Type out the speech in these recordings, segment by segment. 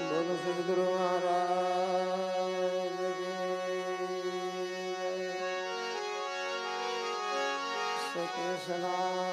બોલો સદગુરુ મહારાજ શ્રી કૃષ્ણ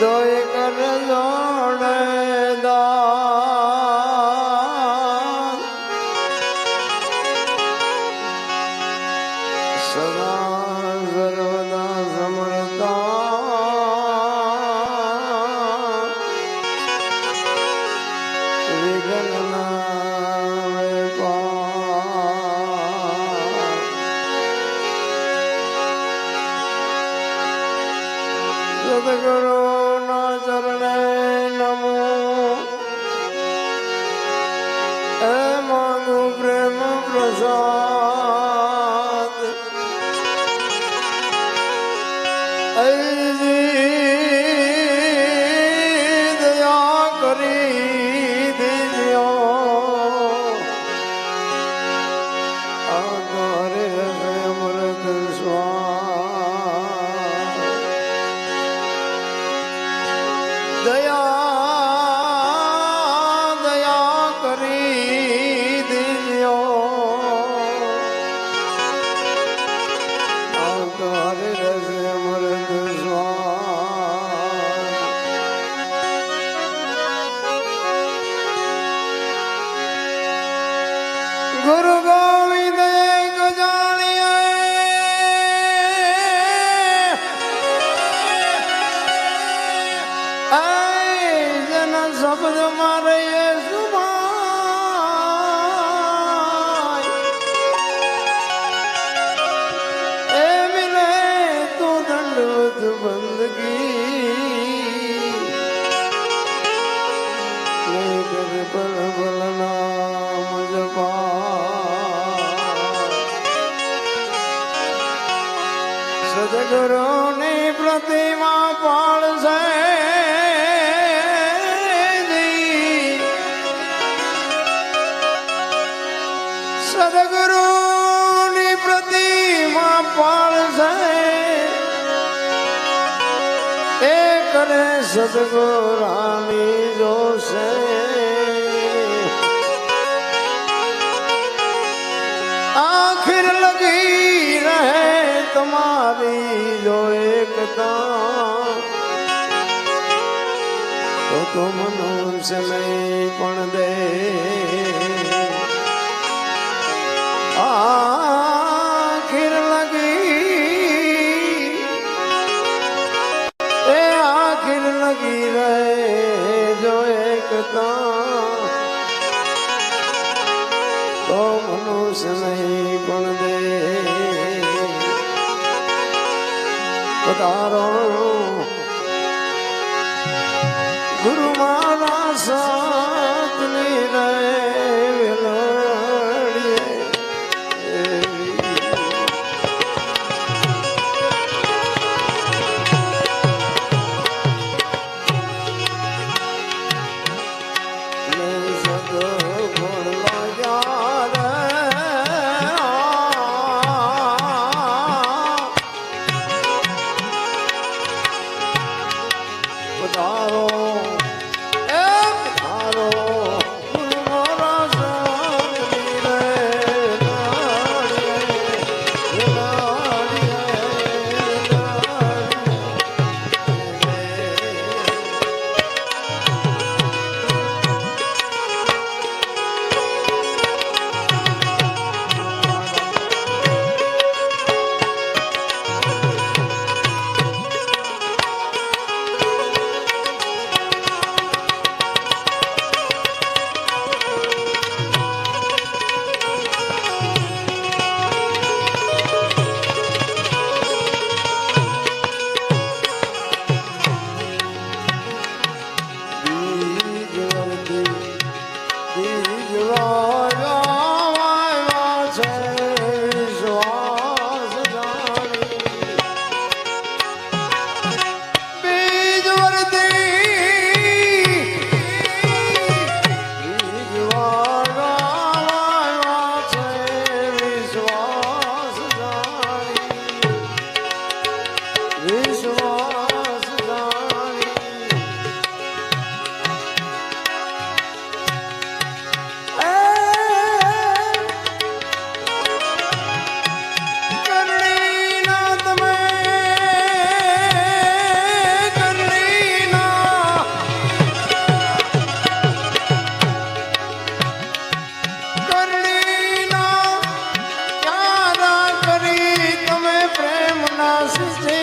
দয় করল 저 રાણી જોશે. આખિર લગી રહે તમારી જો એકતા. તો તુમનું પણ દે તો મનુષ્ય નહીં પણ દે તારો ગુરુ મારા સાથ નહીં ક્યારા કરી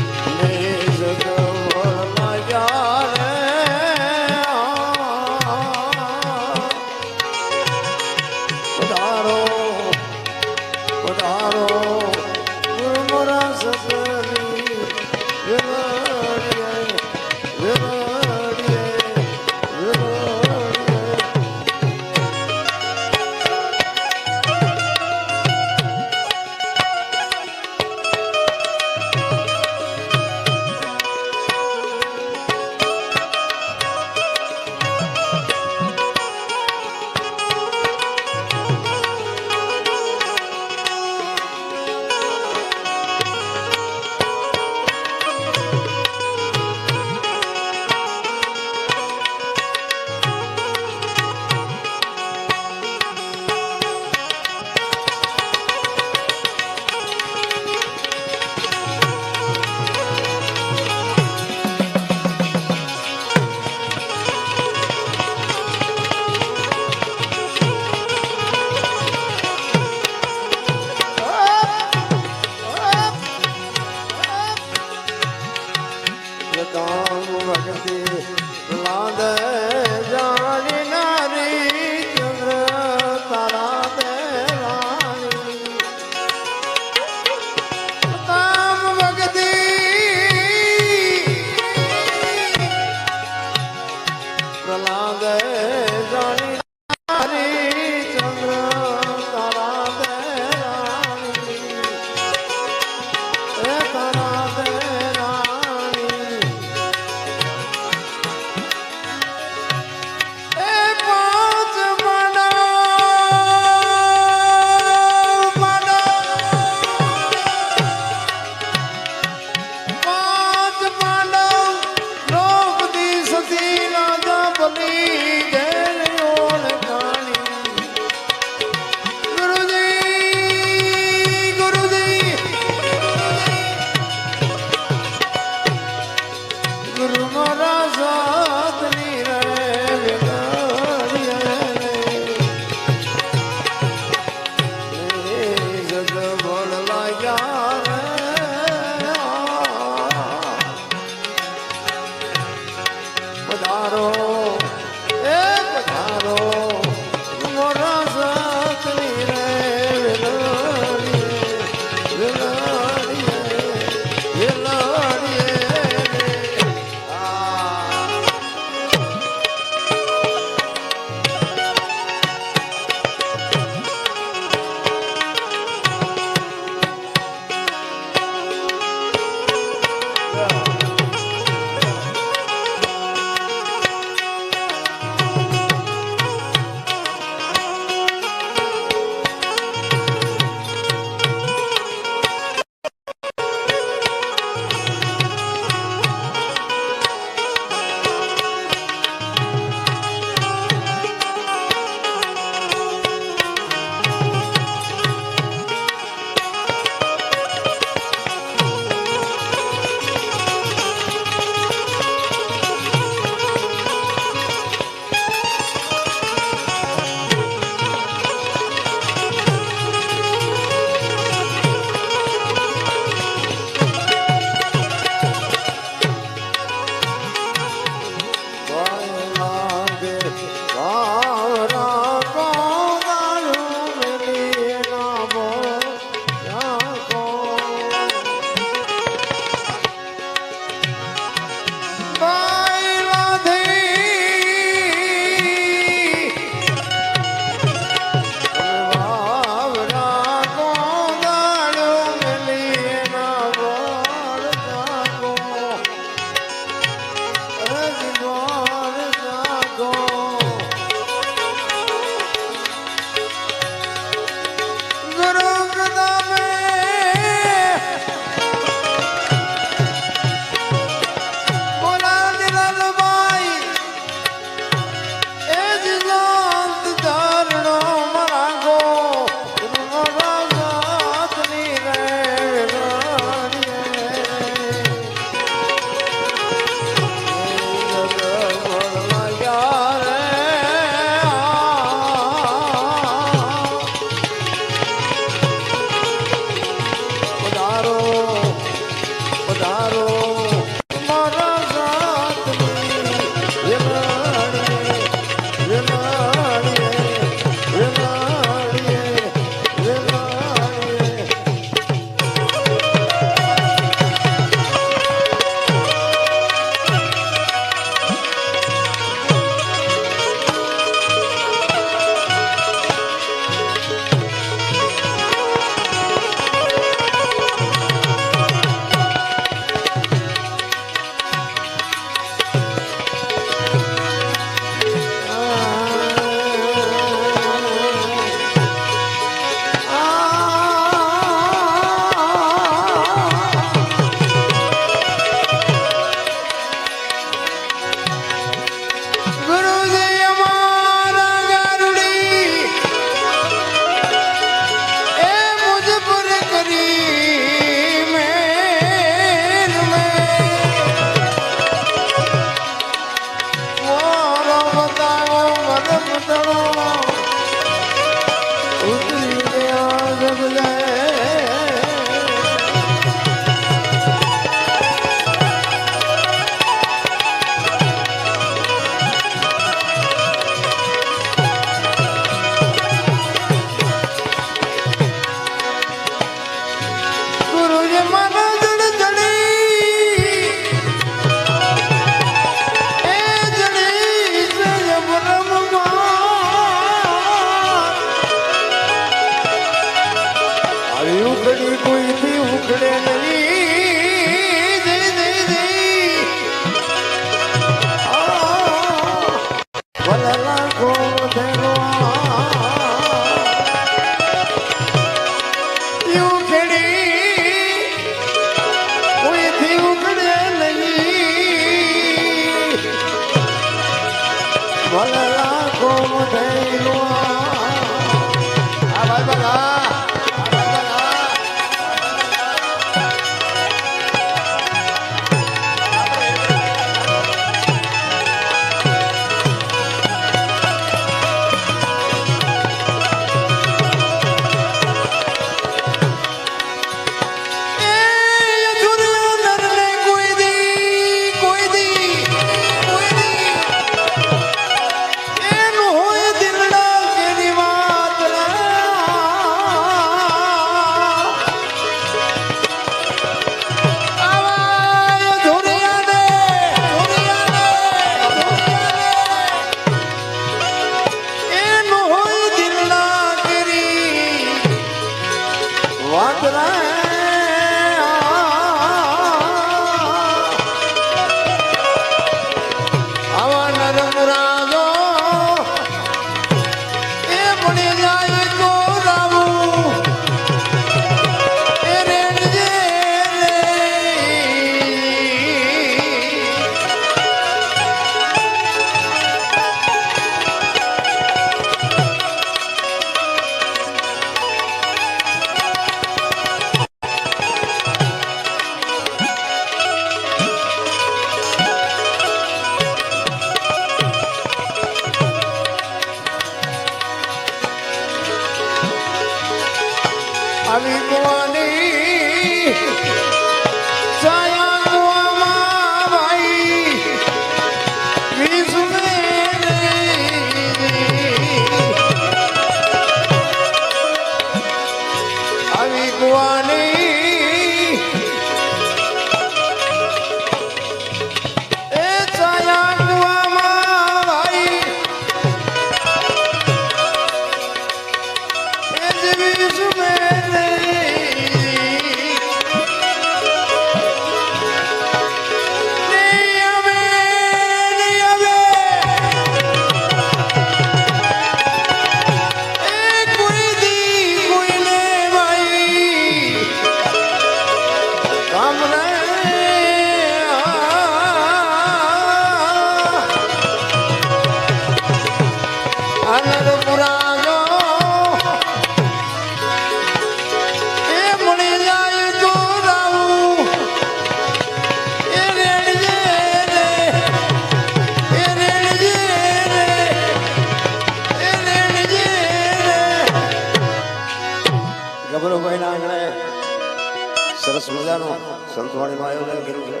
સરસ મજાનું સંતવાણીનું આયોજન કર્યું છે.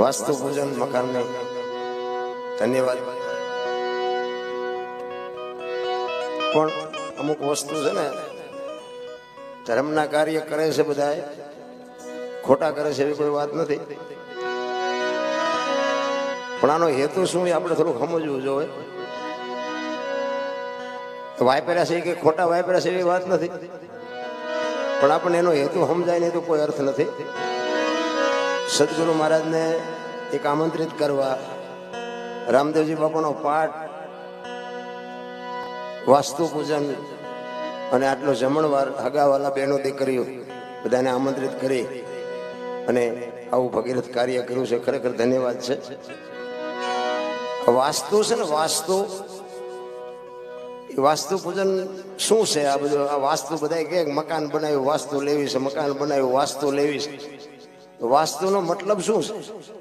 વાસ્તુ પૂજન મકાનને ધન્યવાદ. પણ અમુક વસ્તુ છે ને, ધર્મના કાર્ય કરે છે બધા ખોટા કરે છે એવી કોઈ વાત નથી. પણ આનો હેતુ શું આપણે થોડુંક સમજવું જોઈએ. વાયપેરા છે કે ખોટા વાયપેરા છે એવી વાત નથી. પણ આપણને એનો હેતુ સમજાય નહીં તો કોઈ અર્થ નથી. સદગુરુ મહારાજને એક આમંત્રિત કરવા રામદેવજી બાપાનો પાઠ, વાસ્તુ પૂજન અને આટલો જમણવાર હગાવાલા બહેનો દીકરીઓ બધાને આમંત્રિત કરી અને આવું ભગીરથ કાર્ય કર્યું છે. ખરેખર ધન્યવાદ છે. વાસ્તુ છે ને વાસ્તુ વાસ્તુ પૂજન શું છે આ બધું? આ વાસ્તુ બધા કે મકાન બનાવ્યું, વાસ્તુ લેવી છે, મકાન બનાવ્યું, વાસ્તુ લેવી છે. વાસ્તુનો મતલબ શું છે?